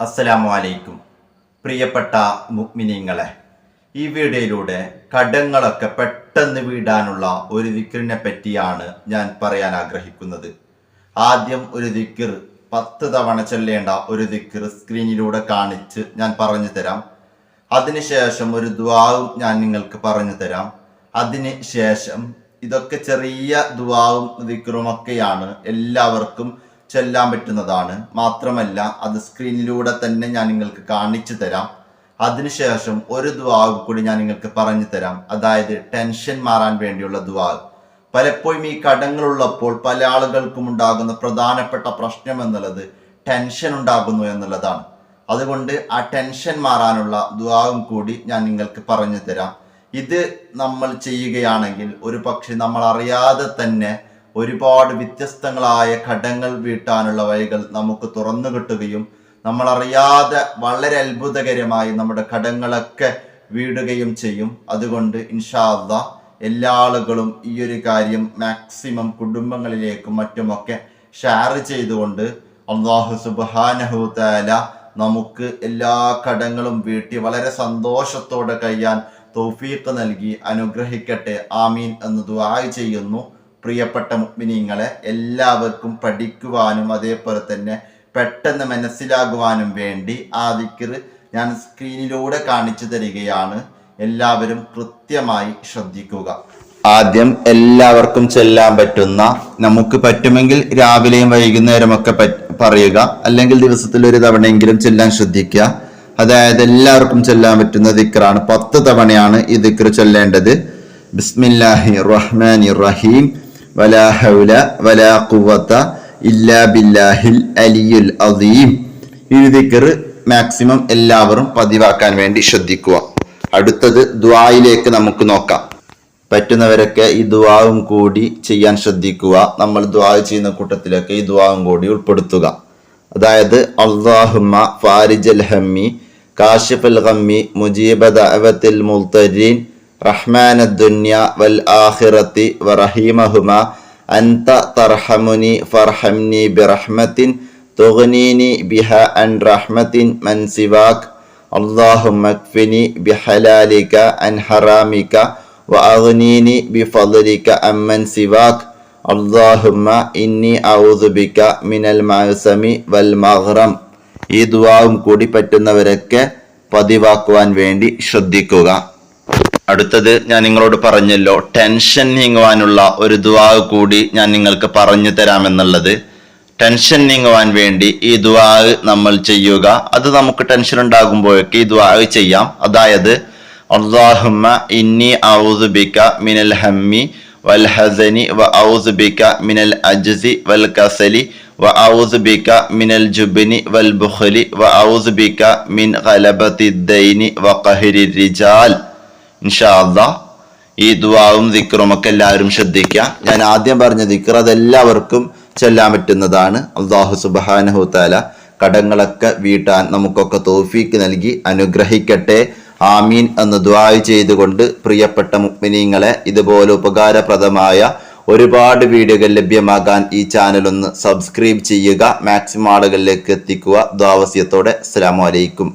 അസ്സലാമു അലൈക്കും പ്രിയപ്പെട്ട മുഗ്മിനിങ്ങളെ ഈ വീഡിയോയിലൂടെ കടങ്ങളൊക്കെ പെട്ടെന്ന് വീടാനുള്ള ഒരു ദിക്കറിനെ പറ്റിയാണ് ഞാൻ പറയാൻ ആഗ്രഹിക്കുന്നത്. ആദ്യം ഒരു ദിക്കർ പത്ത് തവണ ചൊല്ലേണ്ട ഒരു ദിക്കർ സ്ക്രീനിലൂടെ കാണിച്ച് ഞാൻ പറഞ്ഞു തരാം. അതിനുശേഷം ഒരു ദ്വാവും ഞാൻ നിങ്ങൾക്ക് പറഞ്ഞു തരാം. അതിന് ശേഷം ഇതൊക്കെ ചെറിയ ദ്വാവും ദിക്കറുമൊക്കെയാണ് എല്ലാവർക്കും ചെല്ലാൻ പറ്റുന്നതാണ്. മാത്രമല്ല അത് സ്ക്രീനിലൂടെ തന്നെ ഞാൻ നിങ്ങൾക്ക് കാണിച്ചു തരാം. അതിനുശേഷം ഒരു ദ്വാവ് കൂടി ഞാൻ നിങ്ങൾക്ക് പറഞ്ഞു തരാം. അതായത് ടെൻഷൻ മാറാൻ വേണ്ടിയുള്ള ദ്വാവ് പലപ്പോഴും ഈ കടങ്ങളുള്ളപ്പോൾ പല ആളുകൾക്കും ഉണ്ടാകുന്ന പ്രധാനപ്പെട്ട പ്രശ്നം എന്നുള്ളത് ടെൻഷൻ ഉണ്ടാകുന്നു എന്നുള്ളതാണ്. അതുകൊണ്ട് ആ ടെൻഷൻ മാറാനുള്ള ദ്വാവും കൂടി ഞാൻ നിങ്ങൾക്ക് പറഞ്ഞു തരാം. ഇത് നമ്മൾ ചെയ്യുകയാണെങ്കിൽ ഒരു പക്ഷെ നമ്മൾ അറിയാതെ തന്നെ ഒരുപാട് വ്യത്യസ്തങ്ങളായ ഘടങ്ങൾ വീട്ടാനുള്ള വഴികൾ നമുക്ക് തുറന്നു കിട്ടുകയും നമ്മളറിയാതെ വളരെ അത്ഭുതകരമായി നമ്മുടെ ഘടങ്ങളൊക്കെ വീടുകയും ചെയ്യും. അതുകൊണ്ട് ഇൻഷാല്ല എല്ലാ ആളുകളും ഈ ഒരു കാര്യം മാക്സിമം കുടുംബങ്ങളിലേക്കും മറ്റുമൊക്കെ ഷെയർ ചെയ്തുകൊണ്ട് അള്ളാഹു സുബാനഹു താല നമുക്ക് എല്ലാ കടങ്ങളും വീട്ടി വളരെ സന്തോഷത്തോടെ കഴിയാൻ തൗഫീഖ് നൽകി അനുഗ്രഹിക്കട്ടെ. ആമീൻ എന്ന് ദുആ ചെയ്യുന്നു. പ്രിയപ്പെട്ട മുഗ്മിനീങ്ങളെ എല്ലാവർക്കും പഠിക്കുവാനും അതേപോലെ തന്നെ പെട്ടെന്ന് മനസ്സിലാകുവാനും വേണ്ടി ആ ദിക്കർ ഞാൻ സ്ക്രീനിലൂടെ കാണിച്ചു തരികയാണ്. എല്ലാവരും കൃത്യമായി ശ്രദ്ധിക്കുക. ആദ്യം എല്ലാവർക്കും ചെല്ലാൻ പറ്റുന്ന നമുക്ക് പറ്റുമെങ്കിൽ രാവിലെയും വൈകുന്നേരമൊക്കെ പറയുക. അല്ലെങ്കിൽ ദിവസത്തിൽ ഒരു തവണയെങ്കിലും ചെല്ലാൻ ശ്രദ്ധിക്കുക. അതായത് എല്ലാവർക്കും ചെല്ലാൻ പറ്റുന്ന ദിക്റാണ് പത്ത് തവണയാണ് ഈ ദിക്ർ ചൊല്ലേണ്ടത്. ബിസ്മില്ലാഹി റഹ്മാനി റഹീം. വലാ ഹൗല വലാ ഇല്ലാ ബില്ലാഹിൽ ദിക്കർ മാക്സിമം എല്ലാവരും പതിവാക്കാൻ വേണ്ടി ശ്രദ്ധിക്കുക. അടുത്തത് ദ്വായിലേക്ക് നമുക്ക് നോക്കാം. പറ്റുന്നവരൊക്കെ ഈ ദുവാവും കൂടി ചെയ്യാൻ ശ്രദ്ധിക്കുക. നമ്മൾ ദുവാ ചെയ്യുന്ന കൂട്ടത്തിലൊക്കെ ഈ ദുവാവും കൂടി ഉൾപ്പെടുത്തുക. അതായത് അള്ളാഹുമ്മ ഫാരിജൽ ഹമ്മി കാഷിഫൽ ഹമ്മി മുജീബ മുൽത്തരീൻ റഹ്മാന ദുന്യ വൽ ആഹിറത്തി വറഹീമഹുമ അൻത തർഹമുനി ഫർഹംനി ബിറഹ്മത്തിൻ തുഗ്നീനി ബിഹ അൻ റഹ്മത്തിൻ മൻ സിവാക് അള്ളാഹുമ്മ ബിഹലാലിക അൻ ഹറാമിക വ അഗ്നീനി അമ്മൻ സിവാക് അള്ളാഹുമ്മ ഇന്നി ഔദുബിക്ക മിനൽ മാസമി വൽ മഹ്റം ഈ ദുവാവും കൂടി പറ്റുന്നവരൊക്കെ പതിവാക്കുവാൻ വേണ്ടി ശ്രദ്ധിക്കുക അടുത്തത് ഞാൻ നിങ്ങളോട് പറഞ്ഞല്ലോ ടെൻഷൻ നീങ്ങുവാനുള്ള ഒരു ദുവാ കൂടി ഞാൻ നിങ്ങൾക്ക് പറഞ്ഞു തരാമെന്നുള്ളത്. ടെൻഷൻ നീങ്ങുവാൻ വേണ്ടി ഈ ദുവാ നമ്മൾ ചെയ്യുക. അത് നമുക്ക് ടെൻഷൻ ഉണ്ടാകുമ്പോഴൊക്കെ ഈ ദുവാ ചെയ്യാം. അതായത് അള്ളാഹുമ്മ ഇന്നി ഔസുബിക്ക മിനൽ ഹമ്മി വൽ ഹസനി വ ഔസുബിക്ക മിനൽ അജ്സി വൽ കസലി വ ഔസുബിക്ക മിനൽ ജുബിനി വൽ ബുഖലി വ ഔസുബിക്ക മിൻ ഖലബത്തി ദൈനി വ ഖഹരി റിജാൽ. ഇൻഷാ അള്ളാഹ് ഈ ദുവാവും ദിക്റും ഒക്കെ എല്ലാവരും ശ്രദ്ധിക്കുക ഞാൻ ആദ്യം പറഞ്ഞ ദിക്ർ അതെല്ലാവർക്കും ചെല്ലാൻ പറ്റുന്നതാണ്. അള്ളാഹു സുബാനഹുത്താല കടങ്ങളൊക്കെ വീട്ടാൻ നമുക്കൊക്കെ തോഫീക്ക് നൽകി അനുഗ്രഹിക്കട്ടെ. ആമീൻ എന്ന് ദ്വായ് ചെയ്തുകൊണ്ട് പ്രിയപ്പെട്ട മുഗ്മിനീങ്ങളെ ഇതുപോലെ ഉപകാരപ്രദമായ ഒരുപാട് വീഡിയോകൾ ലഭ്യമാകാൻ ഈ ചാനൽ ഒന്ന് സബ്സ്ക്രൈബ് ചെയ്യുക. മാക്സിമം ആളുകളിലേക്ക് എത്തിക്കുക. ദ്വാവസ്യത്തോടെ അസ്സലാമു അലൈക്കും.